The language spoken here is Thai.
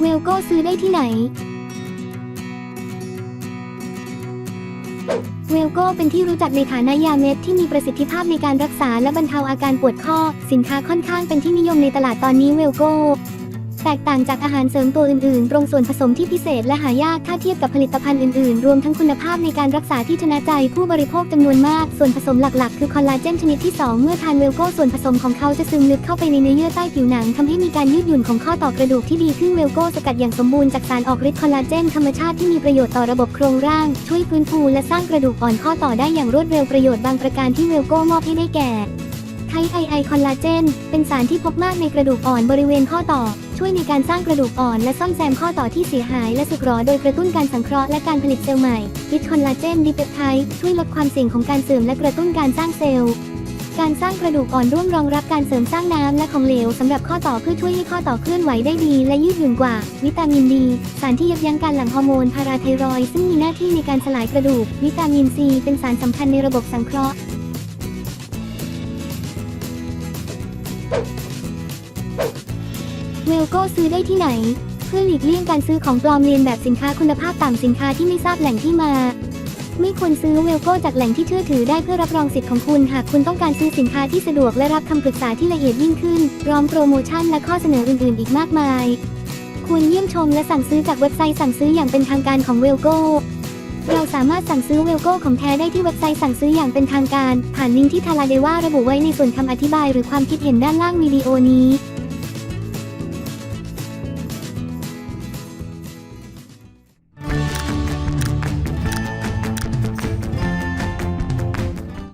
เวลโก้ซื้อได้ที่ไหน เวลโก้เป็นที่รู้จักในฐานะยาเม็ดที่มีประสิทธิภาพในการรักษาและบรรเทาอาการปวดข้อ สินค้าค่อนข้างเป็นที่นิยมในตลาดตอนนี้เวลโก้ แตกต่างจากอาหารเสริมตัวอื่นๆ ตรงส่วนผสมที่พิเศษและหายากถ้าเทียบกับผลิตภัณฑ์อื่นๆ รวมทั้งคุณภาพในการรักษาที่ชนะใจผู้บริโภคจำนวนมาก ส่วนผสมหลักๆ คือคอลลาเจนชนิดที่ 2 เมื่อทานเวลโก้ส่วนผสมของเขาจะซึมลึกเข้าไปในเนื้อเยื่อใต้ผิวหนังทำให้มีการยืดหยุ่นของข้อต่อกระดูกที่ดีขึ้นเวลโก้สกัดอย่างสมบูรณ์จากสารออกฤทธิ์คอลลาเจนธรรมชาติที่มีประโยชน์ต่อระบบโครงร่าง ช่วยฟื้นฟูและสร้างกระดูกอ่อนข้อต่อได้อย่างรวดเร็วประโยชน์บางประการที่เวลโก้มอบให้ได้แก่ ไทไอไอคอลลาเจน เป็นสารที่พบมากในกระดูกอ่อนบริเวณข้อต่อ ช่วยในการสร้างกระดูกอ่อนและซ่อมแซมข้อต่อที่เสียหายและสึกหรอโดยกระตุ้นการสังเคราะห์และการผลิตเซลล์ใหม่วิตคอลลาเจนดิเปปไทด์ช่วยลดความเสี่ยงของการเสื่อมและกระตุ้นการสร้างเซลล์การสร้างกระดูกอ่อนร่วมรองรับการเสริมสร้างน้ำและของเหลวสำหรับข้อต่อเพื่อช่วยให้ข้อต่อเคลื่อนไหวได้ดีและยืดหยุ่นกว่า วิตามินดี สารที่ยับยั้งการหลั่งฮอร์โมนพาราไทรอยซึ่งมีหน้าที่ในการสลายกระดูก วิตามินซีเป็นสารสำคัญในระบบสังเคราะห์ เวลโก้ซื้อได้ที่ไหน เพื่อหลีกเลี่ยงการซื้อของปลอมเลียนแบบสินค้าคุณภาพต่ำสินค้าที่ไม่ทราบแหล่งที่มา ไม่ควรซื้อเวลโก้จากแหล่งที่เชื่อถือได้เพื่อรับรองสิทธิ์ของคุณ หากคุณต้องการซื้อสินค้าที่สะดวกและรับคำปรึกษาที่ละเอียดยิ่งขึ้นพร้อมโปรโมชั่นและข้อเสนออื่น ๆ อีกมากมาย ควรเยี่ยมชมและสั่งซื้อจากเว็บไซต์สั่งซื้ออย่างเป็นทางการของเวลโก้ เราสามารถสั่งซื้อเวลโก้ของแท้ได้ที่เว็บไซต์สั่งซื้ออย่างเป็นทางการ ผ่านลิงก์ที่ทาราเดว่าระบุไว้ในส่วนคำอธิบายหรือความคิดเห็นด้านล่างวิดีโอนี้